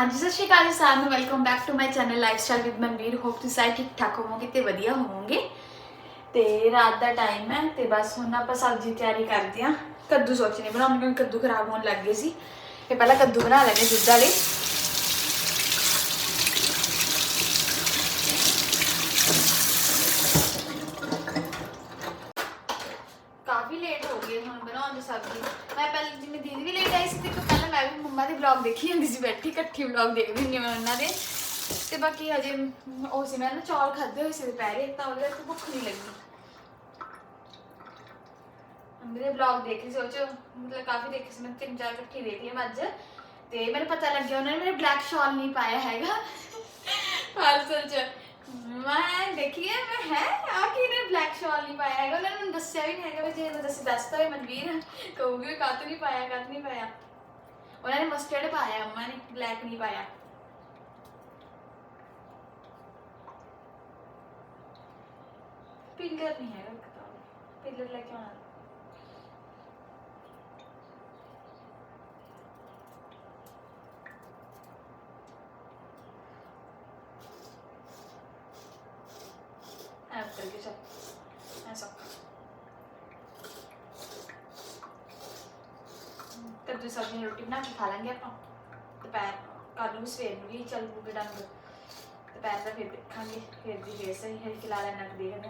ਹਾਂਜੀ, ਸਤਿ ਸ਼੍ਰੀ ਅਕਾਲ ਜੀ ਸਾਰਿਆਂ ਨੂੰ। Welcome back to my channel lifestyle with Manveer hope ਤੁਸੀਂ ਸਾਰੇ ਠੀਕ ਠਾਕ ਹੋਵੋਗੇ ਤੇ ਵਧੀਆ ਹੋਵੋਗੇ। ਤੇ ਰਾਤ ਦਾ ਟਾਈਮ ਹੈ ਤੇ ਬਸ ਹੁਣ ਆਪਾਂ ਸਬਜ਼ੀ ਤਿਆਰੀ ਕਰਦੇ ਆਂ ਕੱਦੂ ਸੋਚਨੇ ਬਣਾਉਣ ਕਿਉਂਕਿ ਕੱਦੂ ਖਰਾਬ ਹੋਣ ਲੱਗ ਗਏ ਸੀ। ਤੇ ਪਹਿਲਾਂ ਕੱਦੂ ਬਣਾ ਲੈਣੇ ਦੁੱਧ ਵਾਲੇ ਕਾਫੀ ਲੇਟ ਹੋ ਗਏ ਹੁਣ ਬਣਾਉਣ ਦੀ। ਸਬਜ਼ੀ ਮੈਂ ਪਹਿਲਾਂ ਜਿਵੇਂ ਦੀਦੀ ਵੀ ਲੇਟ ਆਈ ਸੀ ਤੇ ਇੱਕ ਪਹਿਲਾਂ ਮੈਂ ਵੀ ਮੰਮਾ ਦੇ ਵਲੌਗ ਦੇਖੀ ਜਾਂਦੀ ਸੀ, ਬੈਠੀ ਇਕੱਠੀ ਵਲੌਗ ਦੇਖਦੀ ਹੁੰਦੀ ਮੈਂ ਉਹਨਾਂ ਦੇ। ਤੇ ਬਾਕੀ ਹਜੇ ਉਹ ਸੀ, ਮੈਂ ਨਾ ਚੌਲ ਖਾਦੇ ਹੋਏ ਸੀ, ਦੁਪਹਿਰੇ ਤਾਂ ਉਹਦੇ ਕਰਕੇ ਭੁੱਖ ਨਹੀਂ ਲੱਗੀ। ਮੇਰੇ ਵਲੌਗ ਦੇਖ ਰਹੀ ਸੋਚੋ ਮਤਲਬ ਕਾਫੀ ਦੇਖੇ ਸੀ, ਮੈਂ ਤਿੰਨ ਚਾਰ ਇਕੱਠੇ ਦੇਖ ਲਈ ਅੱਜ। ਤੇ ਮੈਨੂੰ ਪਤਾ ਲੱਗਿਆ ਉਹਨਾਂ ਨੇ ਮੇਰੇ ਬਲੈਕ ਸ਼ਾਲ ਨਹੀਂ ਪਾਇਆ ਹੈਗਾ। ਪਾਰਸਲ ਚ। ਮੈਂ ਦੇਖੀਏ, ਮੈਂ ਹੈ, ਆ ਕੀ ਨੇ ਬਲੈਕ ਸ਼ਾਲ ਨਹੀਂ ਪਾਇਆ ਹੈਗਾ? ਉਹਨਾਂ ਨੇ ਮੈਨੂੰ ਦੱਸਿਆ ਵੀ ਨਹੀਂ ਹੈਗਾ ਵੀ ਜੇ ਮੈਂ ਦੱਸ ਦੱਸਤਾ ਹੋਏ ਮਨਵੀਰ ਕਹੂਗੀ ਕਾਤ ਨਹੀਂ ਪਾਇਆ ਕਾਤ ਨਹੀਂ ਪਾਇਆ। ਉਹਨਾਂ ਨੇ ਮਸਟਰਡ ਪਾਇਆ, ਅੰਮਾ ਨੇ ਬਲੈਕ ਨਹੀਂ ਪਾਇਆ। ਪਿੰਗਰ ਨਹੀਂ ਹੈਗਾ ਕਿਤਾਬ ਪਿਲਰ ਲੈ ਕੇ ਆਉਣਾ ਐਪ ਕਰਕੇ ਚੱਲ ਐਸਾ ਕੱਦੂ ਸਬਜ਼ੀ ਨਾਲ ਰੋਟੀ ਬਣਾ ਕੇ ਖਾ ਲਾਂਗੇ ਆਪਾਂ। ਦੁਪਹਿਰ ਕੱਲ ਨੂੰ ਸਵੇਰ ਨੂੰ ਵੀ ਚੱਲ ਪੂਗੇ ਡੰਗ। ਦੁਪਹਿਰ ਦਾ ਫਿਰ ਦੇਖਾਂਗੇ, ਫਿਰ ਦੀ ਫੇਰ ਸਹੀ ਹੈ ਕਿ ਲਾ ਲੈਣਾ ਕਿ ਦੇਖਦੇ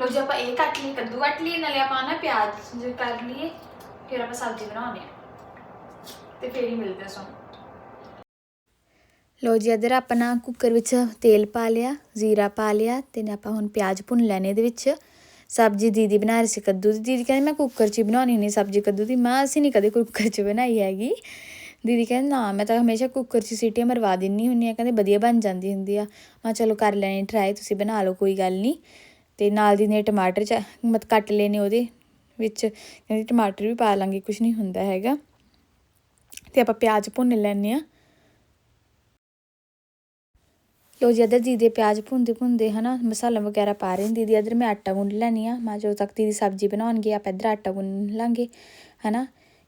ਲੋ ਜੀ, ਆਪਾਂ ਇਹ ਕੱਟ ਲਈ ਕੱਦੂ ਕੱਟ ਲਈ ਨਾਲੇ ਆਪਾਂ ਨਾ ਪਿਆਜ਼ ਜੇ ਕਰ ਲਈਏ, ਫਿਰ ਆਪਾਂ ਸਬਜ਼ੀ ਬਣਾਉਣੀ ਆ ਤੇ ਫੇਰ ਹੀ ਮਿਲਦੇ ਆ ਸਾਨੂੰ ਲੋ ਜੀ, ਇੱਧਰ ਆਪਣਾ ਕੁੱਕਰ ਵਿੱਚ ਤੇਲ ਪਾ ਲਿਆ, ਜ਼ੀਰਾ ਪਾ ਲਿਆ ਤੇ ਨੇ ਆਪਾਂ ਹੁਣ ਪਿਆਜ਼ ਭੁੰਨ ਲੈਣੇ ਇਹਦੇ ਵਿੱਚ। ਸਬਜ਼ੀ ਦੀਦੀ ਬਣਾ ਰਹੀ ਸੀ ਕੱਦੂ ਦੀ। ਦੀਦੀ ਕਹਿੰਦੀ ਮੈਂ ਕੁੱਕਰ 'ਚ ਹੀ ਬਣਾਉਣੀ, ਨਹੀਂ ਸਬਜ਼ੀ ਕੱਦੂ ਦੀ। ਮਾਂ ਅਸੀਂ ਨਹੀਂ ਕਦੇ ਕੁੱਕਰ 'ਚ ਬਣਾਈ ਹੈਗੀ। ਦੀਦੀ ਕਹਿੰਦੀ, ਨਾ, ਮੈਂ ਤਾਂ ਹਮੇਸ਼ਾ ਕੁੱਕਰ 'ਚ ਸੀਟੀਆਂ ਮਰਵਾ ਦਿੰਨੀ ਹੁੰਨੀ ਆ ਕਹਿੰਦੇ, ਵਧੀਆ ਬਣ ਜਾਂਦੀ ਹੁੰਦੀ ਆ। ਮੈਂ ਚਲੋ ਕਰ ਲੈਣੀ ਟਰਾਈ ਤੁਸੀਂ ਬਣਾ ਲਓ, ਕੋਈ ਗੱਲ ਨਹੀਂ। ਤੇ ਨਾਲ ਦੀ ਨੇ ਟਮਾਟਰ ਚ ਮਤ ਕੱਟ ਲੈਣੇ ਉਹਦੇ ਵਿੱਚ। ਕਹਿੰਦੀ, ਟਮਾਟਰ ਵੀ ਪਾ ਲਾਂਗੇ ਕੁਝ ਨਹੀਂ ਹੁੰਦਾ ਹੈਗਾ। ਤੇ ਆਪਾਂ ਪਿਆਜ਼ ਭੁੰਨ ਲੈਣੇ ਆ ਲੋ ਜੀ, ਇੱਧਰ ਦੀਦੀ ਪਿਆਜ਼ ਭੁੰਨਦੇ ਭੁੰਨਦੇ ਹਨਾ, ਮਸਾਲਾ ਵਗੈਰਾ ਪਾ ਰਹੇ ਦੀਦੀ। ਇੱਧਰ ਮੈਂ ਆਟਾ ਗੁੰਨ ਲੈਣੀ ਆ ਮੈਂ ਜਦੋਂ ਤੱਕ ਦੀਦੀ ਸਬਜ਼ੀ ਬਣਾਉਣਗੇ, ਆਪਾਂ ਇੱਧਰ ਆਟਾ ਗੁੰਨ ਲਾਂਗੇ, ਹਨਾ।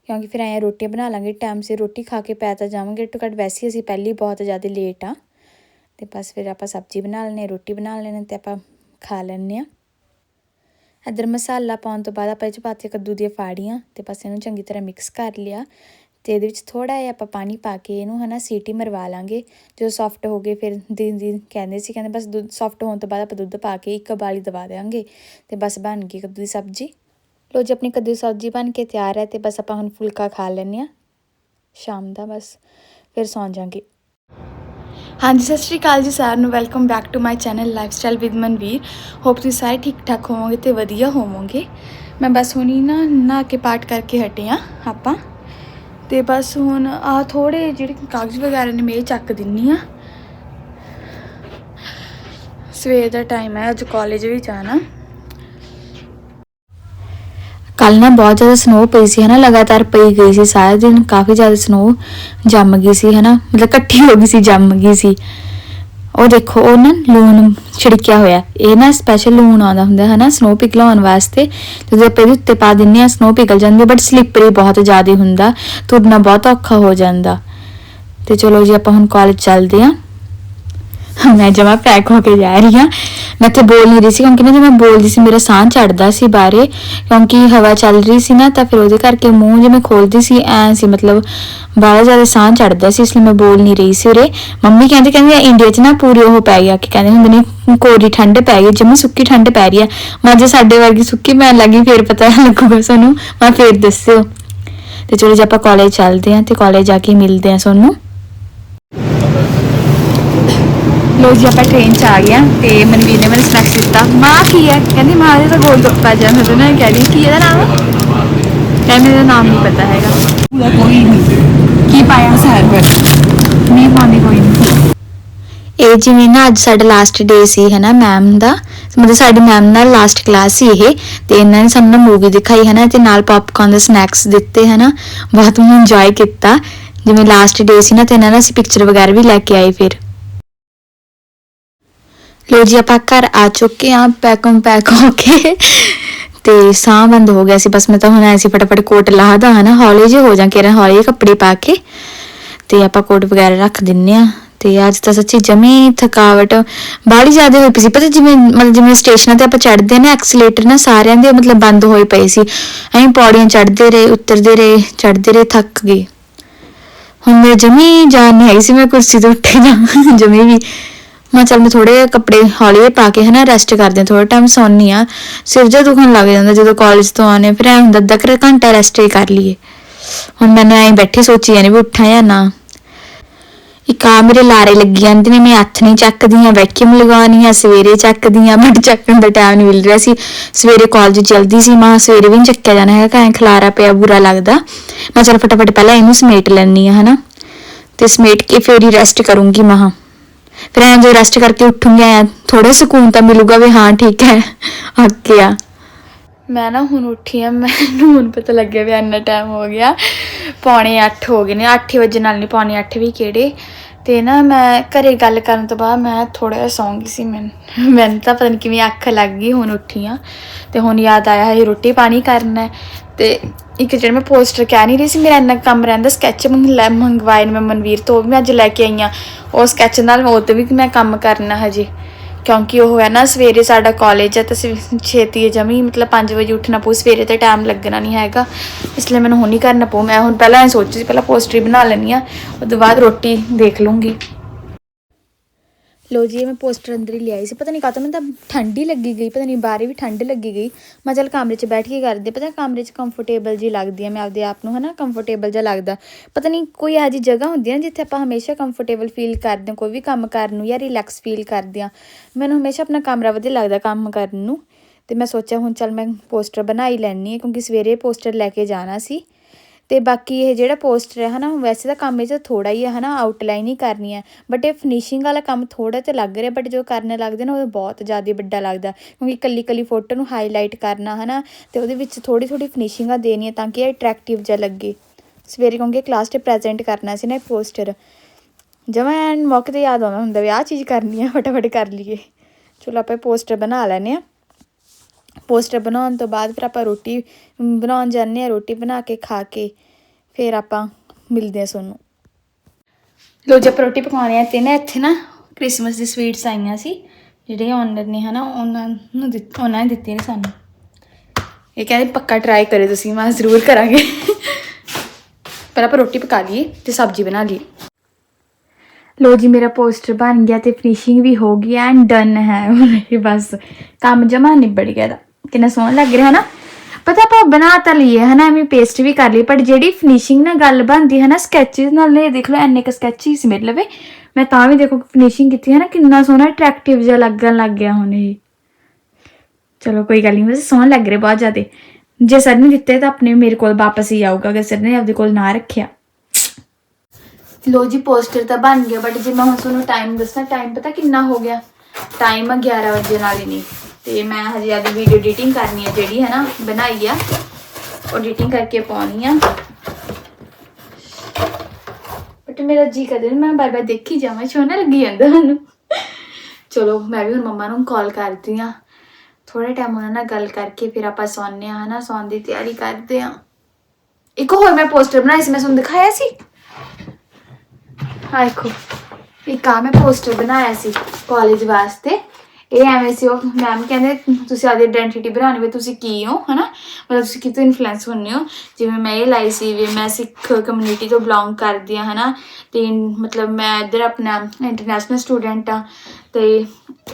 ਕਿਉਂਕਿ ਫਿਰ ਐਂ ਰੋਟੀਆਂ ਬਣਾ ਲਾਂਗੇ, ਟਾਈਮ ਸਿਰ ਰੋਟੀ ਖਾ ਕੇ ਪੈ ਤਾਂ ਜਾਵਾਂਗੇ। ਟੂ ਘੱਟ ਵੈਸੇ ਅਸੀਂ ਪਹਿਲੀ ਬਹੁਤ ਜ਼ਿਆਦਾ ਲੇਟ ਆ ਤੇ ਬਸ ਫਿਰ ਆਪਾਂ ਸਬਜ਼ੀ ਬਣਾ ਲੈਣੇ ਰੋਟੀ ਬਣਾ ਲੈਣੇ ਤੇ ਆਪਾਂ ਖਾ ਲੈਣੇ ਆ ਇੱਧਰ ਮਸਾਲਾ ਪਾਉਣ ਤੋਂ ਬਾਅਦ ਆਪਾਂ ਇਹ ਚ ਪਾਤੇ ਕੱਦੂ ਦੀਆਂ ਫਾੜੀਆਂ ਤੇ ਬਸ ਇਹਨੂੰ ਚੰਗੀ ਤਰ੍ਹਾਂ ਮਿਕਸ ਕਰ ਲਿਆ। ਤੇ ਇਹਦੇ ਵਿੱਚ ਥੋੜਾ ਜਿਹਾ ਆਪਾਂ ਪਾਣੀ ਪਾ ਕੇ ਇਹਨੂੰ ਹਨਾ ਸੀਟੀ ਮਰਵਾ ਲਾਂਗੇ। ਜਦੋਂ ਸੌਫਟ ਹੋ ਗਏ, ਫਿਰ ਦਿਨ ਦਿਨ ਕਹਿੰਦੇ ਸੀ, ਕਹਿੰਦੇ ਬਸ ਦੁੱਧ ਸੌਫਟ ਹੋਣ ਤੋਂ ਬਾਅਦ ਆਪਾਂ ਦੁੱਧ ਪਾ ਕੇ ਇੱਕ ਬਾਲੀ ਦਵਾ ਦੇਵਾਂਗੇ ਤੇ ਬਸ ਬਣ ਗਈ ਕੱਦੂ ਦੀ ਸਬਜ਼ੀ। ਲੋ ਜੀ, ਆਪਣੀ ਕੱਦੂ ਦੀ ਸਬਜ਼ੀ ਬਣ ਕੇ ਤਿਆਰ ਹੈ ਤੇ ਬਸ ਆਪਾਂ ਹੁਣ ਫੁਲਕਾ ਖਾ ਲੈਂਦੇ ਆ ਸ਼ਾਮ ਦਾ ਬਸ, ਫਿਰ ਸੌਂ ਜਾਾਂਗੇ। ਹਾਂਜੀ, ਸਤਿ ਸ਼੍ਰੀ ਅਕਾਲ ਜੀ ਸਾਰਿਆਂ ਨੂੰ welcome back to my channel lifestyle with Manveer hope ਤੁਸੀਂ ਸਾਰੇ ਠੀਕ ਠਾਕ ਹੋਵੋਗੇ ਤੇ ਵਧੀਆ ਹੋਵੋਗੇ। ਮੈਂ ਬਸ ਹੁਣੀ ਨਾ ਨਹਾ ਕੇ ਪਾਠ ਕਰਕੇ ਹਟੇ ਆ ਆਪਾਂ। ਤੇ ਬਸ ਹੁਣ ਆ ਥੋੜੇ ਜਿਹੜੇ ਕਾਗਜ਼ ਵਗੈਰਾ ਨੇ ਮੈਂ ਚੱਕ ਦਿੰਨੀ ਆ। ਸਵੇਰ ਦਾ ਟਾਈਮ ਹੈ, ਅੱਜ ਕਾਲਜ ਵੀ ਜਾਣਾ। ਕੱਲ ਨਾ ਬਹੁਤ ਜ਼ਿਆਦਾ ਸਨੋ ਪਈ ਸੀ ਹਨਾ, ਲਗਾਤਾਰ ਪਈ ਗਈ ਸੀ, ਸਾਰਾ ਦਿਨ ਕਾਫੀ ਜ਼ਿਆਦਾ ਸਨੋ ਜੰਮ ਗਈ ਸੀ ਹਨਾ, ਮਤਲਬ ਇਕੱਠੀ ਹੋ ਗਈ ਸੀ, ਜੰਮ ਗਈ ਸੀ। ਉਹ ਦੇਖੋ, ਉਹ ਨਾ ਲੂਣ ਛਿੜਕਿਆ ਹੋਇਆ ਇਹ ਨਾ ਸਪੈਸ਼ਲ ਲੂਣ ਆਉਂਦਾ ਹੁੰਦਾ ਹੈ ਨਾ ਸਨੋ ਪਿਘਲਾਉਣ ਵਾਸਤੇ। ਜਦੋਂ ਆਪਾਂ ਇਹਦੇ ਉੱਤੇ ਪਾ ਦਿੰਨੇ ਆ ਸਨੋ ਪਿਘਲ ਜਾਂਦੀ ਬਟ ਸਲਿੱਪਰੀ ਬਹੁਤ ਜ਼ਿਆਦਾ ਹੁੰਦਾ। ਤੁਰਨਾ ਬਹੁਤ ਔਖਾ ਹੋ ਜਾਂਦਾ। ਤੇ ਚਲੋ ਜੀ, ਆਪਾਂ ਹੁਣ ਕਾਲਜ ਚੱਲਦੇ ਆ ਮੈਂ ਜਮਾ ਪੈਕ ਹੋ ਕੇ ਜਾ ਰਹੀ ਹਾਂ। ਮੈਂ ਤੇ ਬੋਲ ਨਹੀਂ ਰਹੀ ਸੀ ਕਿਉਂਕਿ ਨਾ ਜੇ ਮੈਂ ਬੋਲਦੀ ਸੀ, ਮੇਰਾ ਸਾਹ ਚੜਦਾ ਸੀ ਬਾਰੇ ਕਿਉਂਕਿ ਹਵਾ ਚੱਲ ਰਹੀ ਸੀ ਨਾ, ਤਾਂ ਫਿਰ ਉਹਦੇ ਕਰਕੇ ਮੂੰਹ ਜਿਵੇਂ ਖੋਲਦੀ ਸੀ, ਐ ਸੀ, ਮਤਲਬ ਬਾਹਲਾ ਜ਼ਿਆਦਾ ਸਾਹ ਚੜਦਾ ਸੀ, ਇਸ ਲਈ ਮੈਂ ਬੋਲ ਨਹੀਂ ਰਹੀ ਸੀ ਉਰੇ। ਮੰਮੀ ਕਹਿੰਦੇ ਕਹਿੰਦੇ ਇੰਡੀਆ 'ਚ ਨਾ ਪੂਰੀ ਉਹ ਪੈ ਗਿਆ, ਕਿ ਕਹਿੰਦੇ ਹੁੰਦੇ ਨੇ, ਕੋਰੀ ਠੰਡ ਪੈ ਗਈ ਜਿਵੇਂ ਸੁੱਕੀ ਠੰਡ ਪੈ ਰਹੀ ਆ। ਮੈਂ ਜੇ ਸਾਡੇ ਵਰਗੀ ਸੁੱਕੀ ਪੈਣ ਲੱਗੀ, ਫੇਰ ਪਤਾ ਲੱਗੂਗਾ ਸਾਨੂੰ ਮੈਂ ਫੇਰ ਦੱਸਿਓ। ਤੇ ਚਲੋ ਜੇ, ਆਪਾਂ ਕਾਲਜ ਚੱਲਦੇ ਹਾਂ ਤੇ ਕਾਲਜ ਜਾ ਕੇ ਮਿਲਦੇ ਹਾਂ ਤੁਹਾਨੂੰ। ਲੋ ਜੀ ਆਪਾਂ ਟ੍ਰੇਨ 'ਚ ਆ ਗਏ ਆ ਤੇ ਮਨਵੀਰ ਨੇ ਮੈਨੂੰ ਸਨੈਕਸ ਦਿੱਤਾ ਮਾਂ ਕੀ ਹੈ? ਕਹਿੰਦੀ ਮਾਂ ਇਹ ਤਾਂ ਗੋਲ ਗੱਪਾ ਜਿਹਾ ਮੈਂ ਉਹਨਾਂ ਨੇ ਕਹਿ ਰਹੀ ਕੀ ਇਹਦਾ ਨਾਮ? ਕਹਿੰਦੀ ਇਹਦਾ ਨਾਮ ਨਹੀਂ ਪਤਾ ਹੈਗਾ। ਪੂਰਾ ਕੋਈ ਨਹੀਂ। ਕੀ ਪਾਇਆ ਸੈਰ ਪਰ? ਨਹੀਂ ਪਾਉਂਦੀ ਕੋਈ ਨਹੀਂ ਇਹ ਜਿਵੇਂ ਨਾ ਅੱਜ ਸਾਡਾ ਲਾਸਟ ਡੇ ਸੀ ਹੈ ਨਾ ਮੈਮ ਦਾ। ਮਤਲਬ ਸਾਡੀ ਮੈਮ ਨਾਲ ਲਾਸਟ ਕਲਾਸ ਸੀ ਇਹ। ਤੇ ਇਹਨਾਂ ਨੇ ਸਾਨੂੰ ਮੂਵੀ ਦਿਖਾਈ ਹੈ ਨਾ ਤੇ ਨਾਲ ਪੌਪਕਾਰਨ ਦੇ ਸਨੈਕਸ ਦਿੱਤੇ ਹੈ ਨਾ ਬਹੁਤ ਮੈਂ ਇੰਜੋਏ ਕੀਤਾ। ਜਿਵੇਂ ਲਾਸਟ ਡੇ ਸੀ ਨਾ ਤੇ ਇਹਨਾਂ ਨਾਲ ਅਸੀਂ ਪਿਕਚਰ ਵਗੈਰਾ ਵੀ ਲੈ ਕੇ ਆਏ ਫਿਰ। ਲੋ ਜੀ, ਆਪਾਂ ਘਰ ਆ ਚੁੱਕੇ ਆ ਪੈਕਮ ਪੈਕ ਹੋ ਕੇ। ਤੇ ਸਾਹ ਬੰਦ ਹੋ ਗਿਆ ਸੀ, ਬਸ ਮੈਂ ਤਾਂ ਹੁਣ ਐਸੀ ਫਟਾਫਟ ਕੋਟ ਲਾਹਦਾ ਹਨਾ, ਹੌਲੀ ਜਿਹੇ ਹੋ ਜਾਂ ਕੇ ਹੌਲੀ ਕੱਪੜੇ ਪਾ ਕੇ। ਤੇ ਆਪਾਂ ਕੋਟ ਵਗੈਰਾ ਰੱਖ ਦਿੰਨੇ ਆ ਤੇ ਅੱਜ ਤਾਂ ਸੱਚੀ ਜਮੀ ਥਕਾਵਟ, ਬਾਹਲੀ ਜ਼ਿਆਦਾ ਹੋਈ ਪਈ ਸੀ। ਪਤਾ ਜਿਵੇਂ, ਮਤਲਬ ਜਿਵੇਂ ਸਟੇਸ਼ਨਾਂ ਤੇ ਆਪਾਂ ਚੜਦੇ ਨੇ, ਐਕਸੀਲੇਟਰ ਨਾ, ਸਾਰਿਆਂ ਦੇ ਮਤਲਬ ਬੰਦ ਹੋਏ ਪਏ ਸੀ। ਐਂ ਪੌੜੀਆਂ ਚੜਦੇ ਰਹੇ, ਉਤਰਦੇ ਰਹੇ ਚੜਦੇ ਰਹੇ, ਥੱਕ ਗਏ। ਹੁਣ ਮੇਰੇ ਜਮੀ ਜਾਨ ਨਹੀਂ ਆਈ ਸੀ, ਮੈਂ ਕੁਰਸੀ ਤੋਂ ਉੱਠੇ ਨਾ ਜਮੀ ਵੀ। ਮੈਂ ਚੱਲ ਮੈਂ ਥੋੜੇ ਕੱਪੜੇ ਹੌਲੀ ਪਾ ਕੇ ਹਨਾ ਰੈਸਟ ਕਰਦੇ ਥੋੜਾ ਟਾਈਮ ਸੌਂਨੀ ਆ ਸਿਰ ਜਿਹਾ ਦੁਖਣ ਲੱਗ ਜਾਂਦਾ ਜਦੋਂ ਕਾਲਜ ਤੋਂ ਆਨੇ ਫਿਰ ਐ ਹੁੰਦਾ ਅੱਧਾ ਕੁ ਘੰਟਾ ਰੈਸਟ ਹੀ ਕਰ ਲਈਏ। ਹੁਣ ਮੈਂ ਐਂ ਬੈਠੀ ਸੋਚੀ ਜਾਨੀ ਵੀ ਉੱਠਾਂ ਜਾਂ ਨਾ। ਇੱਕ ਆ ਮੇਰੇ ਲਾਰੇ ਲੱਗੀ ਜਾਂਦੇ ਨੇ, ਮੈਂ ਹੱਥ ਨਹੀਂ ਚੱਕਦੀ ਆ ਵੈਕਿਊਮ ਲਗਾਉਣੀ ਆ ਸਵੇਰੇ ਚੱਕਦੀ ਆ ਬਟ ਚੱਕਣ ਦਾ ਟਾਈਮ ਨਹੀਂ ਮਿਲ ਰਿਹਾ ਸੀ। ਸਵੇਰੇ ਕਾਲਜ ਜਲਦੀ ਸੀ ਮਾਂ, ਸਵੇਰੇ ਵੀ ਨਹੀਂ ਚੱਕਿਆ ਜਾਣਾ ਹੈਗਾ, ਐਂ ਖਲਾਰਾ ਪਿਆ ਬੁਰਾ ਲੱਗਦਾ। ਮੈਂ ਚਲ ਫਟਾਫਟ ਪਹਿਲਾਂ ਇਹਨੂੰ ਸਮੇਟ ਲੈਣੀ ਆ ਹਨਾ। ਤੇ ਸਮੇਟ ਕੇ ਫੇਰ ਹੀ ਰੈਸਟ ਕਰੂੰਗੀ ਮਹਾ ਫਿਰ ਐਂ ਜੇ ਰੈਸਟ ਕਰਕੇ ਉੱਠੂੰਗੀ, ਐਂ ਥੋੜਾ ਸਕੂਨ ਤਾਂ ਮਿਲੂਗਾ ਵੀ ਹਾਂ, ਠੀਕ ਹੈ ਅੱਕ ਗਿਆ ਮੈਂ ਨਾ ਹੁਣ ਉੱਠੀ ਆ, ਮੈਨੂੰ ਹੁਣ ਪਤਾ ਲੱਗਿਆ ਵੀ ਇੰਨਾ ਟਾਈਮ ਹੋ ਗਿਆ। ਪੌਣੇ 8 ਹੋ ਗਏ ਨੇ 8 ਵਜੇ ਨਾਲ ਨਹੀਂ ਪੌਣੇ 8 ਵੀ ਕਿਹੜੇ? ਤੇ ਨਾ ਮੈਂ ਘਰੇ ਗੱਲ ਕਰਨ ਤੋਂ ਬਾਅਦ ਮੈਂ ਥੋੜਾ ਜਿਹਾ ਸੌਂਗੀ ਸੀ, ਮੈਂ, ਮੈਨੂੰ ਤਾਂ ਪਤਾ ਨਹੀਂ ਕਿਵੇਂ ਅੱਖ ਲੱਗ ਗਈ ਹੁਣ ਉੱਠੀ ਆ। ਤੇ ਹੁਣ ਯਾਦ ਆਇਆ ਹੈ ਰੋਟੀ ਪਾਣੀ ਕਰਨਾ ਤੇ ਇੱਕ ਜਿਹੜਾ ਮੈਂ ਪੋਸਟਰ ਕਹਿ ਨਹੀਂ ਰਹੀ ਸੀ, ਮੇਰਾ ਇੰਨਾ ਕੰਮ ਰਹਿੰਦਾ ਸਕੈਚ ਮੰਗਵਾਏ ਨੇ ਮੈਂ ਮਨਵੀਰ ਤੋਂ, ਉਹ ਵੀ ਮੈਂ ਅੱਜ ਲੈ ਕੇ ਆਈ ਆ ਉਹ ਸਕੈਚ ਨਾਲ ਉਹ ਤੇ ਵੀ ਮੈਂ ਕੰਮ ਕਰਨਾ ਹਜੇ। ਕਿਉਂਕਿ ਉਹ ਹੈ ਨਾ, ਸਵੇਰੇ ਸਾਡਾ ਕਾਲਜ ਹੈ, ਤਾਂ ਸਵੇ- ਛੇਤੀ ਜਮੀ, ਮਤਲਬ 5 ਵਜੇ ਉੱਠਣਾ ਪਊ, ਸਵੇਰੇ ਤੇ ਟਾਈਮ ਲੱਗਣਾ ਨਹੀਂ ਹੈਗਾ। ਇਸ ਲਈ ਮੈਨੂੰ ਹੁਣ ਹੀ ਕਰਨਾ ਪਊ। ਮੈਂ ਹੁਣ ਪਹਿਲਾਂ ਇਹ ਸੋਚੀ ਸੀ, ਪਹਿਲਾਂ ਪੋਸਟਰੀ ਬਣਾ ਲੈਣੀ ਆ ਉਸ ਤੋਂ ਬਾਅਦ ਰੋਟੀ ਦੇਖ ਲੂੰਗੀ ਲੋ ਜੀ ਮੈਂ ਪੋਸਟਰ ਅੰਦਰ ਹੀ ਲਿਆਈ ਸੀ। ਪਤਾ ਨਹੀਂ ਕਾਹਤੋਂ ਮੈਨੂੰ ਤਾਂ ਠੰਡੀ ਲੱਗੀ ਗਈ, ਪਤਾ ਨਹੀਂ ਬਾਹਰ ਵੀ ਠੰਡ ਲੱਗੀ ਗਈ। ਮੈਂ ਚੱਲ ਕਮਰੇ 'ਚ ਬੈਠ ਕੇ ਕਰਦੇ ਪਤਾ ਕਮਰੇ 'ਚ ਕੰਫਰਟੇਬਲ ਜੀ ਲੱਗਦੀ ਆ, ਮੈਂ ਆਪਦੇ ਆਪ ਨੂੰ ਹਨਾ ਕੰਫਰਟੇਬਲ ਜਿਹਾ ਲੱਗਦਾ। ਪਤਾ ਨਹੀਂ ਕੋਈ ਇਹੋ ਜਿਹੀ ਜਗ੍ਹਾ ਹੁੰਦੀ ਹੈ ਨਾ ਜਿੱਥੇ ਆਪਾਂ ਹਮੇਸ਼ਾ ਕੰਫਰਟੇਬਲ ਫੀਲ ਕਰਦੇ ਹਾਂ, ਕੋਈ ਵੀ ਕੰਮ ਕਰਨ ਨੂੰ ਜਾਂ ਰਿਲੈਕਸ ਫੀਲ ਕਰਦੇ ਹਾਂ। ਮੈਨੂੰ ਹਮੇਸ਼ਾ ਆਪਣਾ ਕਮਰਾ ਵਧੀਆ ਲੱਗਦਾ ਕੰਮ ਕਰਨ ਨੂੰ। ਤੇ ਮੈਂ ਸੋਚਿਆ ਹੁਣ ਚੱਲ ਮੈਂ ਪੋਸਟਰ ਬਣਾ ਹੀ ਲੈਣੀ ਹੈ, ਕਿਉਂਕਿ ਸਵੇਰੇ ਪੋਸਟਰ ਲੈ ਕੇ ਜਾਣਾ ਸੀ। ਤੇ ਬਾਕੀ ਇਹ ਜਿਹੜਾ ਪੋਸਟਰ ਹੈ ਹਨਾ ਵੈਸੇ ਤਾਂ ਕੰਮ ਇਹ 'ਚ ਥੋੜਾ ਹੀ ਹੈ ਹਨਾ ਆਊਟਲਾਈਨ ਹੀ ਕਰਨੀ ਹੈ ਬਟ ਇਹ ਫਿਨਿਸ਼ਿੰਗ ਵਾਲਾ ਕੰਮ ਥੋੜਾ ਤੇ ਲੱਗ ਰਿਹਾ ਬਟ ਜੋ ਕਰਨੇ ਲੱਗਦੇ ਨਾ, ਉਹ ਬਹੁਤ ਜ਼ਿਆਦਾ ਵੱਡਾ ਲੱਗਦਾ। ਕਿਉਂਕਿ ਕੱਲੀ ਕੱਲੀ ਫੋਟੋ ਨੂੰ ਹਾਈਲਾਈਟ ਕਰਨਾ ਹਨਾ, ਤੇ ਉਹਦੇ ਵਿੱਚ ਥੋੜੀ ਥੋੜੀ ਫਿਨਿਸ਼ਿੰਗਾਂ ਦੇਣੀਆਂ ਤਾਂ ਕਿ ਇਹ ਅਟਰੈਕਟਿਵ ਜਿਹਾ ਲੱਗੇ। ਸਵੇਰੇ ਕਿਉਂਕਿ ਕਲਾਸ 'ਚ ਪ੍ਰੈਜ਼ੈਂਟ ਕਰਨਾ ਸੀ ਨਾ ਇਹ ਪੋਸਟਰ ਜਮਾ ਐਨ ਮੌਕੇ ਤੇ ਯਾਦ ਆਉਂਦਾ ਹੁੰਦਾ ਵੀ ਆਹ ਚੀਜ਼ ਕਰਨੀ ਹੈ ਫਟਾਫਟ ਕਰ ਲਈਏ। ਚਲੋ ਆਪਾਂ ਪੋਸਟਰ ਬਣਾ ਲੈਨੇ ਆ। ਪੋਸਟਰ ਬਣਾਉਣ ਤੋਂ ਬਾਅਦ ਫਿਰ ਆਪਾਂ ਰੋਟੀ ਬਣਾਉਣ ਜਾਂਦੇ ਆ ਰੋਟੀ ਬਣਾ ਕੇ ਖਾ ਕੇ ਫਿਰ ਆਪਾਂ ਮਿਲਦੇ ਆ ਤੁਹਾਨੂੰ। ਲੋ ਜੀ, ਆਪਾਂ ਰੋਟੀ ਪਕਾਉਣੀ ਆ ਤੇ ਨਾ ਇੱਥੇ ਨਾ ਕ੍ਰਿਸਮਸ ਦੀ ਸਵੀਟਸ ਆਈਆਂ ਸੀ, ਜਿਹੜੇ ਓਨਰ ਨੇ ਹਨਾ, ਉਹਨਾਂ ਨੂੰ ਦਿੱਤ ਉਹਨਾਂ ਨੇ ਦਿੱਤੇ ਨੇ ਸਾਨੂੰ। ਇਹ ਕਹਿੰਦੇ ਪੱਕਾ ਟਰਾਈ ਕਰੇ ਤੁਸੀਂ, ਮੈਂ ਜ਼ਰੂਰ ਕਰਾਂਗੇ। ਪਰ ਆਪਾਂ ਰੋਟੀ ਪਕਾ ਲਈਏ ਤੇ ਸਬਜ਼ੀ ਬਣਾ ਲਈਏ। ਲੋ ਜੀ, ਮੇਰਾ ਪੋਸਟਰ ਬਣ ਗਿਆ ਤੇ ਫਿਨਿਸ਼ਿੰਗ ਵੀ ਹੋ ਗਈ ਐਂਡ ਡਨ ਹੈ। ਬਸ, ਕੰਮ ਜਮਾ ਨਿਬੜ ਗਿਆ ਦਾ ਕਿੰਨਾ ਸੋਹਣਾ ਲੱਗ ਰਿਹਾ, ਹਨਾ? ਪਤਾ ਆਪਾਂ ਬਣਾ ਤਾਂ ਲਈਏ, ਹਨਾ? ਐਵੇਂ ਪੇਸਟ ਵੀ ਕਰ ਲਈ ਪਰ ਜਿਹੜੀ ਫਿਨਿਸ਼ਿੰਗ ਨਾਲ ਗੱਲ ਬਣਦੀ ਹੈ ਨਾ ਸਕੈਚਸ ਨਾਲ, ਇਹ ਦੇਖ ਲਓ ਐਨੇ ਕ ਸਕੈਚ ਹੀ ਸੀ ਲਵੇ। ਮੈਂ ਤਾਂ ਵੀ ਦੇਖੋ ਫਿਨਿਸ਼ਿੰਗ ਕੀਤੀ ਹੈ ਨਾ ਕਿੰਨਾ ਸੋਹਣਾ ਅਟਰੈਕਟਿਵ ਜਿਹਾ ਲੱਗਣ ਲੱਗ ਗਿਆ ਹੁਣ ਇਹ। ਚਲੋ, ਕੋਈ ਗੱਲ ਨਹੀਂ ਵੈਸੇ ਸੋਹਣਾ ਲੱਗ ਰਿਹਾ ਬਹੁਤ ਜ਼ਿਆਦਾ। ਜੇ ਸਰ ਨੇ ਦਿੱਤੇ ਤਾਂ ਆਪਣੇ ਮੇਰੇ ਕੋਲ ਵਾਪਸ ਹੀ ਆਊਗਾ, ਅਗਰ ਸਰ ਨੇ ਆਪਦੇ ਕੋਲ ਨਾ ਰੱਖਿਆ। ਲੋ ਜੀ ਪੋਸਟਰ ਤਾਂ ਬਣ ਗਿਆ ਬਟ ਜੇ ਮੈਂ ਹੁਣ ਤੁਹਾਨੂੰ ਟਾਈਮ ਦੱਸਾਂ ਟਾਈਮ ਪਤਾ ਕਿੰਨਾ ਹੋ ਗਿਆ? ਟਾਈਮ ਆ 11 ਵਜੇ ਨਾਲ ਹੀ ਨਹੀਂ। ਤੇ ਮੈਂ ਹਜੇ ਆਦੀ ਵੀਡੀਓ ਐਡੀਟਿੰਗ ਕਰਨੀ ਹੈ ਜਿਹੜੀ ਹੈ ਨਾ ਬਣਾਈ ਆ। ਉਹ ਐਡੀਟਿੰਗ ਕਰਕੇ ਪਾਉਣੀ ਆ। ਬਟ ਮੇਰਾ ਜੀ ਕਰਦਾ ਮੈਂ ਬਾਰ ਬਾਰ ਦੇਖੀ ਜਾਵਾਂ, ਸੋਹਣਾ ਲੱਗੀ ਜਾਂਦਾ ਮੈਨੂੰ। ਚਲੋ, ਮੈਂ ਵੀ ਹੁਣ ਮੰਮਾ ਨੂੰ ਕਾਲ ਕਰਦੀ ਆ। ਥੋੜਾ ਟਾਈਮ ਉਹਨਾਂ ਨਾਲ ਗੱਲ ਕਰਕੇ ਫਿਰ ਆਪਾਂ ਸੌਂਦੇ ਆ, ਹਨਾ, ਸੌਣ ਦੀ ਤਿਆਰੀ ਕਰਦੇ ਆ। ਇੱਕ ਹੋਰ ਮੈਂ ਪੋਸਟਰ ਬਣਾਈ ਸੀ, ਮੈਂ ਤੁਹਾਨੂੰ ਦਿਖਾਇਆ ਸੀ? ਆਹ ਦੇਖੋ, ਇੱਕ ਆ ਮੈਂ ਪੋਸਟਰ ਬਣਾਇਆ ਸੀ ਕਾਲਜ ਵਾਸਤੇ। ਇਹ ਐਵੇਂ ਸੀ ਉਹ ਮੈਮ ਕਹਿੰਦੇ ਤੁਸੀਂ ਆਪਦੀ ਆਇਡੈਂਟੀਟੀ ਬਣਾਉਣੀ ਵੀ ਤੁਸੀਂ ਕੀ ਹੋ, ਹਨਾ? ਮਤਲਬ ਤੁਸੀਂ ਕਿਤੋਂ ਇਨਫਲੂਐਂਸ ਹੁੰਦੇ ਹੋ? ਜਿਵੇਂ ਮੈਂ ਇਹ ਲਾਈ ਸੀ ਵੀ ਮੈਂ ਸਿੱਖ ਕਮਿਊਨਿਟੀ ਤੋਂ ਬਿਲੋਂਗ ਕਰਦੀ ਆ ਹਨਾ? ਤੇ ਮਤਲਬ ਮੈਂ ਇੱਧਰ ਆਪਣਾ ਇੰਟਰਨੈਸ਼ਨਲ ਸਟੂਡੈਂਟ ਆ ਤੇ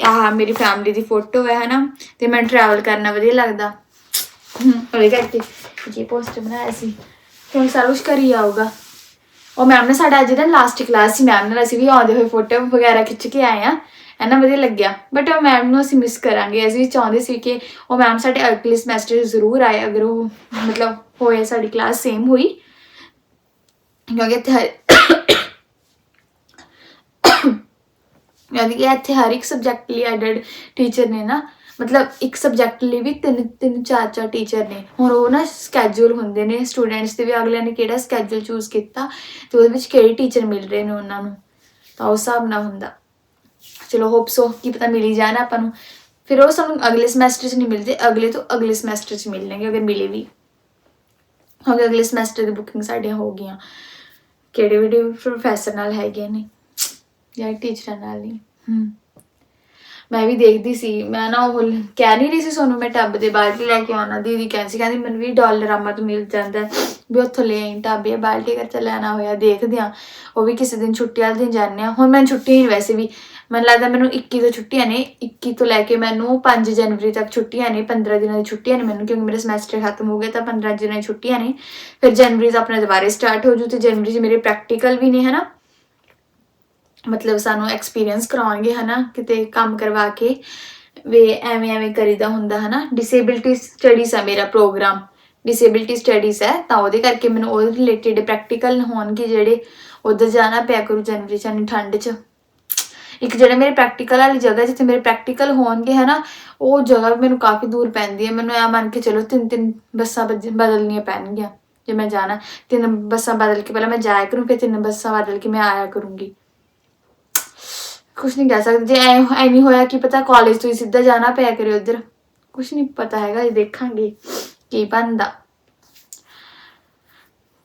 ਆਹ ਮੇਰੀ ਫੈਮਿਲੀ ਦੀ ਫੋਟੋ ਹੈ, ਹਨਾ? ਤੇ ਮੈਨੂੰ ਟਰੈਵਲ ਕਰਨਾ ਵਧੀਆ ਲੱਗਦਾ। ਉਹਦੇ ਕਰਕੇ ਜੀ ਪੋਸਟਰ ਬਣਾਇਆ ਸੀ ਹੁਣ ਸਾਰਾ ਕੁਛ ਕਰੀ ਆਊਗਾ। ਉਹ ਮੈਮ ਨੇ ਸਾਡਾ ਅੱਜ ਦਾ ਲਾਸਟ ਕਲਾਸ ਸੀ ਮੈਮ ਨਾਲ ਅਸੀਂ ਵੀ ਆਉਂਦੇ ਹੋਏ ਫੋਟੋ ਵਗੈਰਾ ਖਿੱਚ ਕੇ ਆਏ ਆ ਇੰਨਾ ਵਧੀਆ ਲੱਗਿਆ। ਬਟ ਉਹ ਮੈਮ ਨੂੰ ਅਸੀਂ ਮਿਸ ਕਰਾਂਗੇ। ਅਸੀਂ ਚਾਹੁੰਦੇ ਸੀ ਕਿ ਉਹ ਮੈਮ ਸਾਡੇ ਅਗਲੇ ਸਮੈਸਟਰ ਜ਼ਰੂਰ ਆਏ, ਅਗਰ ਉਹ ਮਤਲਬ ਹੋਏ, ਸਾਡੀ ਕਲਾਸ ਸੇਮ ਹੋਈ। ਕਿਉਂਕਿ ਇੱਥੇ ਹਰ- ਯਾਨੀ ਕਿ ਇੱਥੇ ਹਰ ਇੱਕ ਸਬਜੈਕਟ ਲਈ ਐਡਡ ਟੀਚਰ ਨੇ ਨਾ। ਮਤਲਬ ਇੱਕ ਸਬਜੈਕਟ ਲਈ ਵੀ ਤਿੰਨ ਤਿੰਨ, ਚਾਰ ਚਾਰ ਟੀਚਰ ਨੇ। ਹੁਣ ਉਹ ਨਾ ਸਕੇਜੂਲ ਹੁੰਦੇ ਨੇ ਸਟੂਡੈਂਟਸ ਦੇ ਵੀ। ਅਗਲੇ ਨੇ ਕਿਹੜਾ ਸਕੇਜੂਲ ਚੂਜ਼ ਕੀਤਾ ਤੇ ਉਹਦੇ ਵਿੱਚ ਕਿਹੜੇ ਟੀਚਰ ਮਿਲ ਰਹੇ ਨੇ ਉਹਨਾਂ ਨੂੰ। ਤਾਂ ਉਸ ਹਿਸਾਬ ਨਾਲ ਹੁੰਦਾ। ਚਲੋ ਹੋਪ ਸੋ ਕੀ ਪਤਾ ਮਿਲੀ ਹੀ ਜਾਣਾ ਆਪਾਂ ਨੂੰ। ਫਿਰ ਉਹ ਸਾਨੂੰ ਅਗਲੇ ਸਮੈਸਟਰ 'ਚ ਨਹੀਂ ਮਿਲਦੇ, ਅਗਲੇ ਤੋਂ ਅਗਲੇ ਸਮੈਸਟਰ 'ਚ ਮਿਲਣਗੇ, ਅਗਰ ਮਿਲੇ ਵੀ। ਹੋ ਅਗਲੇ ਸਮੈਸਟਰ ਦੀ ਬੁਕਿੰਗ ਸਾਡੀਆਂ ਹੋ ਗਈਆਂ। ਕਿਹੜੇ ਕਿਹੜੇ ਪ੍ਰੋਫੈਸਰ ਨਾਲ ਹੈਗੇ ਨੇ। ਜਾਂ ਟੀਚਰਾਂ ਨਾਲ ਨਹੀਂ। ਹੂੰ। ਮੈਂ ਵੀ ਦੇਖਦੀ ਸੀ, ਮੈਂ ਨਾ ਉਹ ਕਹਿ ਨਹੀਂ ਰਹੀ ਸੀ ਸੋਨੂੰ, ਮੈਂ ਟੱਬ ਦੇ ਬਾਲਟੀ ਲੈ ਕੇ ਆਉਣਾ। ਦੀਦੀ ਕਹਿੰਦੀ ਸੀ, ਕਹਿੰਦੀ ਮੈਨੂੰ ਵੀ ਡਾਲਰ ਆਮਾ ਤੋਂ ਮਿਲ ਜਾਂਦਾ ਵੀ ਉੱਥੋਂ ਲੈ ਆਈ ਟੱਬ ਜਾਂ ਬਾਲਟੀ ਕਰ ਲੈਣਾ ਹੋਇਆ, ਦੇਖਦੇ ਆ ਉਹ ਵੀ ਕਿਸੇ ਦਿਨ ਛੁੱਟੀ ਵਾਲੇ ਦਿਨ ਜਾਂਦੇ ਆ ਹੁਣ ਮੈਂ ਛੁੱਟੀ ਨਹੀਂ ਵੈਸੇ ਵੀ। ਮੈਨੂੰ ਲੱਗਦਾ ਮੈਨੂੰ 21 ਤੋਂ ਛੁੱਟੀਆਂ ਨੇ 21 ਤੋਂ ਲੈ ਕੇ ਮੈਨੂੰ 5 ਜਨਵਰੀ ਤੱਕ ਛੁੱਟੀਆਂ ਨੇ 15 ਦਿਨਾਂ ਦੀ ਛੁੱਟੀਆਂ ਨੇ ਮੈਨੂੰ, ਕਿਉਂਕਿ ਮੇਰਾ ਸਮੈਸਟਰ ਖਤਮ ਹੋ ਗਿਆ ਤਾਂ 15 ਦਿਨਾਂ ਦੀ ਛੁੱਟੀਆਂ ਨੇ। ਫਿਰ ਜਨਵਰੀ ਦਾ ਆਪਣਾ ਦੁਬਾਰੇ ਸਟਾਰਟ ਹੋ ਜੂ ਤੇ ਜਨਵਰੀ 'ਚ ਮੇਰੇ ਪ੍ਰੈਕਟੀਕਲ ਵੀ ਨੇ, ਹਨਾ? ਮਤਲਬ ਸਾਨੂੰ ਐਕਸਪੀਰੀਅੰਸ ਕਰਾਉਣਗੇ, ਹਨਾ? ਕਿਤੇ ਕੰਮ ਕਰਵਾ ਕੇ, ਵੇ ਐਵੇਂ ਐਵੇਂ ਕਰੀਦਾ ਹੁੰਦਾ, ਹਨਾ? ਡਿਸੇਬਿਲਟੀ ਸਟੱਡੀਜ਼ ਆ ਮੇਰਾ ਪ੍ਰੋਗਰਾਮ ਡਿਸੇਬਿਲਟੀ ਸਟੱਡੀਜ਼ ਹੈ, ਤਾਂ ਉਹਦੇ ਕਰਕੇ ਮੈਨੂੰ ਉਹਦੇ ਰਿਲੇਟਡ ਪ੍ਰੈਕਟੀਕਲ ਹੋਣਗੇ ਜਿਹੜੇ ਉਧਰ ਜਾਣਾ ਪਿਆ ਕਰੂ ਜਨਵਰੀ ਚ ਠੰਡ ਚ। ਇੱਕ ਜਿਹੜੇ ਮੇਰੇ ਪ੍ਰੈਕਟੀਕਲ ਵਾਲੀ ਜਗ੍ਹਾ ਜਿੱਥੇ ਮੇਰੇ ਪ੍ਰੈਕਟੀਕਲ ਹੋਣਗੇ, ਹਨਾ, ਉਹ ਜਗ੍ਹਾ ਵੀ ਮੈਨੂੰ ਕਾਫੀ ਦੂਰ ਪੈਂਦੀ ਹੈ। ਮੈਨੂੰ ਐ ਮੰਨ ਕੇ ਚਲੋ ਤਿੰਨ ਤਿੰਨ ਬੱਸਾਂ ਬਦਲਣੀਆਂ ਪੈਣਗੀਆਂ, ਜੇ ਮੈਂ ਜਾਣਾ। ਤਿੰਨ ਬੱਸਾਂ ਬਦਲ ਕੇ ਪਹਿਲਾਂ ਮੈਂ ਜਾਇਆ ਕਰੂੰ, ਫਿਰ ਤਿੰਨ ਬੱਸਾਂ ਬਦਲ ਕੇ ਮੈਂ ਆਇਆ ਕਰੂੰਗੀ। ਕੁਛ ਨਹੀਂ ਕਹਿ ਸਕਦੇ। ਜੇ ਐ ਐਵੇਂ ਹੋਇਆ ਕਿ ਪਤਾ ਕਾਲਜ ਤੋਂ ਹੀ ਸਿੱਧਾ ਜਾਣਾ ਪਿਆ ਕਰੇ ਉਧਰ। ਕੁਛ ਨਹੀਂ ਪਤਾ ਹੈਗਾ, ਇਹ ਦੇਖਾਂਗੇ ਕੀ ਬਣਦਾ।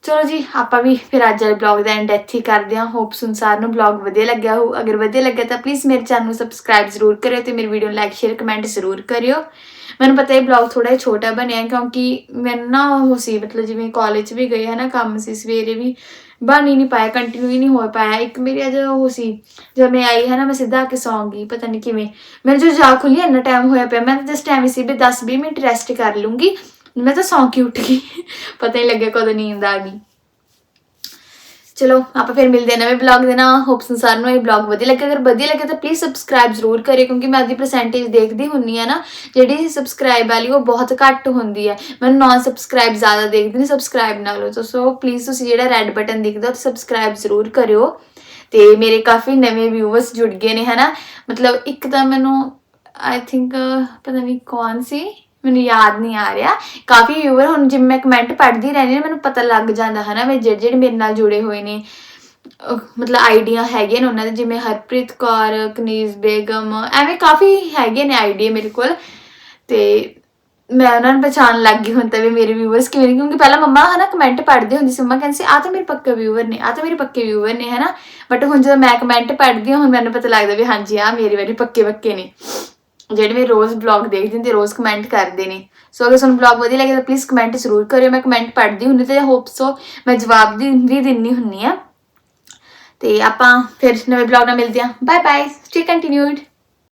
ਚਲੋ ਜੀ, ਆਪਾਂ ਵੀ ਫਿਰ ਅੱਜ ਵਾਲੇ ਬਲੌਗ ਦਾ ਐਂਡ ਇੱਥੇ ਹੀ ਕਰਦੇ ਹਾਂ। ਹੋਪ ਸੰਸਾਰ ਨੂੰ ਬਲੌਗ ਵਧੀਆ ਲੱਗਿਆ ਹੋ ਅਗਰ ਵਧੀਆ ਲੱਗਿਆ ਤਾਂ ਪਲੀਜ਼ ਮੇਰੇ ਚੈਨਲ ਨੂੰ ਸਬਸਕ੍ਰਾਈਬ ਜ਼ਰੂਰ ਕਰਿਓ ਤੇ ਮੇਰੀ ਵੀਡੀਓ ਨੂੰ ਲਾਈਕ ਸ਼ੇਅਰ ਕਮੈਂਟ ਜ਼ਰੂਰ ਕਰਿਓ। ਮੈਨੂੰ ਪਤਾ ਇਹ ਬਲੌਗ ਥੋੜਾ ਜਿਹਾ ਛੋਟਾ ਬਣਿਆ ਕਿਉਂਕਿ ਮੈਨੂੰ ਨਾ ਉਹ ਸੀ, ਮਤਲਬ ਜਿਵੇਂ ਕਾਲਜ ਵੀ ਗਏ ਨਾ, ਕੰਮ ਸੀ ਸਵੇਰੇ ਵੀ, ਬਣ ਹੀ ਨਹੀਂ ਪਾਇਆ ਕੰਟੀਨਿਊ ਹੀ ਨਹੀਂ ਹੋ ਪਾਇਆ। ਇੱਕ ਮੇਰੀ ਅਜ ਉਹ ਸੀ, ਜਦ ਮੈਂ ਆਈ ਹੈ ਨਾ, ਮੈਂ ਸਿੱਧਾ ਆ ਕੇ ਸੌਂਗੀ ਪਤਾ ਨਹੀਂ ਕਿਵੇਂ। ਮੇਰੇ ਜੋ ਜਾ ਖੁੱਲੀ ਇੰਨਾ ਟਾਈਮ ਹੋਇਆ ਪਿਆ। ਮੈਂ ਤਾਂ ਜਸਟ ਐਵੇਂ ਸੀ ਵੀ 10 20 ਮਿੰਟ ਰੈਸਟ ਕਰ ਲੂੰਗੀ। ਮੈਂ ਤਾਂ ਸੌਂ ਕੇ ਉੱਠ ਗਈ। ਪਤਾ ਨਹੀਂ ਲੱਗਿਆ ਕਦੋਂ ਨੀਂਦ ਆ ਗਈ। ਚਲੋ, ਆਪਾਂ ਫਿਰ ਮਿਲਦੇ ਹਾਂ ਨਵੇਂ ਬਲੌਗ ਦੇ ਨਾਲ। ਹੋਪ ਸੰਸਾਰ ਨੂੰ ਇਹ ਬਲੌਗ ਵਧੀਆ ਲੱਗੇ। ਅਗਰ ਵਧੀਆ ਲੱਗੇ ਤਾਂ ਪਲੀਜ਼ ਸਬਸਕ੍ਰਾਈਬ ਜ਼ਰੂਰ ਕਰਿਓ, ਕਿਉਂਕਿ ਮੈਂ ਆਪਦੀ ਪਰਸੈਂਟੇਜ ਦੇਖਦੀ ਹੁੰਨੀ ਆ ਨਾ, ਜਿਹੜੀ ਸਬਸਕ੍ਰਾਈਬ ਵਾਲੀ, ਉਹ ਬਹੁਤ ਘੱਟ ਹੁੰਦੀ ਹੈ। ਮੈਨੂੰ ਨੌਨ ਸਬਸਕ੍ਰਾਈਬ ਜ਼ਿਆਦਾ ਦੇਖਦੀ ਨਹੀਂ ਸਬਸਕ੍ਰਾਈਬ ਨਾਲੋਂ ਤਾਂ ਸੋ ਪਲੀਜ਼ ਤੁਸੀਂ ਜਿਹੜਾ ਰੈੱਡ ਬਟਨ ਦਿਖਦਾ, ਉਹ ਸਬਸਕ੍ਰਾਈਬ ਜ਼ਰੂਰ ਕਰਿਓ। ਤੇ ਮੇਰੇ ਕਾਫੀ ਨਵੇਂ ਵਿਊਅਰਸ ਜੁੜ ਗਏ ਨੇ, ਹਨਾ? ਮਤਲਬ ਇੱਕ ਤਾਂ ਮੈਨੂੰ ਆਈ ਥਿੰਕ ਪਤਾ ਨਹੀਂ ਕੌਣ ਸੀ? ਮੈਨੂੰ ਯਾਦ ਨਹੀਂ ਆ ਰਿਹਾ। ਕਾਫੀ ਵਿਊਅਰ ਹੁਣ ਜਿਵੇਂ ਮੈਂ ਕਮੈਂਟ ਪੜ੍ਹਦੀ ਰਹਿੰਦੀ ਹਾਂ, ਮੈਨੂੰ ਪਤਾ ਲੱਗ ਜਾਂਦਾ ਹੈ ਨਾ ਵੀ ਜਿਹੜੇ ਜਿਹੜੇ ਮੇਰੇ ਨਾਲ ਜੁੜੇ ਹੋਏ ਨੇ ਮਤਲਬ ਆਈਡੀਆ ਹੈਗੇ ਨੇ ਉਹਨਾਂ ਦੇ, ਜਿਵੇਂ ਹਰਪ੍ਰੀਤ ਕੌਰ, ਕਨੀਜ਼ ਬੇਗਮ, ਐਵੇਂ ਕਾਫੀ ਹੈਗੇ ਨੇ ਆਈਡੀਆ ਮੇਰੇ ਕੋਲ। ਤੇ ਮੈਂ ਉਹਨਾਂ ਨੂੰ ਪਛਾਣ ਲੱਗ ਗਈ ਹੁਣ ਤਾਂ ਵੀ ਮੇਰੇ ਵਿਊਅਰਸ ਕਿਵੇਂ ਨੇ, ਕਿਉਂਕਿ ਪਹਿਲਾਂ ਮੰਮਾ ਹਨਾ ਕਮੈਂਟ ਪੜ੍ਹਦੇ ਹੁੰਦੀ ਸੀ, ਮੰਮਾ ਕਹਿੰਦੇ ਸੀ ਆ ਤਾਂ ਮੇਰੇ ਪੱਕੇ ਵਿਊਅਰ ਨੇ ਆ ਤਾਂ ਮੇਰੇ ਪੱਕੇ ਵਿਊਅਰ ਨੇ, ਹਨਾ। ਬਟ ਹੁਣ ਜਦੋਂ ਮੈਂ ਕਮੈਂਟ ਪੜ੍ਹਦੀ ਹਾਂ, ਹੁਣ ਮੈਨੂੰ ਪਤਾ ਲੱਗਦਾ ਵੀ ਹਾਂਜੀ ਆ ਮੇਰੇ ਵਾਰੀ ਪੱਕੇ ਪੱਕੇ ਨੇ। ਜਿਹੜੇ ਮੇਰੇ ਰੋਜ਼ ਬਲੌਗ ਦੇਖਦੇ ਨੇ ਤੇ ਰੋਜ਼ ਕਮੈਂਟ ਕਰਦੇ ਨੇ। ਸੋ ਅਗਰ ਤੁਹਾਨੂੰ ਬਲੌਗ ਵਧੀਆ ਲੱਗੇ ਤਾਂ ਪਲੀਜ਼ ਕਮੈਂਟ ਜ਼ਰੂਰ ਕਰਿਓ। ਮੈਂ ਕਮੈਂਟ ਪੜ੍ਹਦੀ ਹੁੰਦੀ ਤੇ ਹੋਪ ਸੋ ਮੈਂ ਜਵਾਬ ਦੀ ਵੀ ਦਿੰਨੀ ਹੁੰਨੀ ਆ ਤੇ ਆਪਾਂ ਫਿਰ ਨਵੇਂ ਬਲੌਗ ਨਾਲ ਮਿਲਦੇ ਹਾਂ। Bye bye stay continued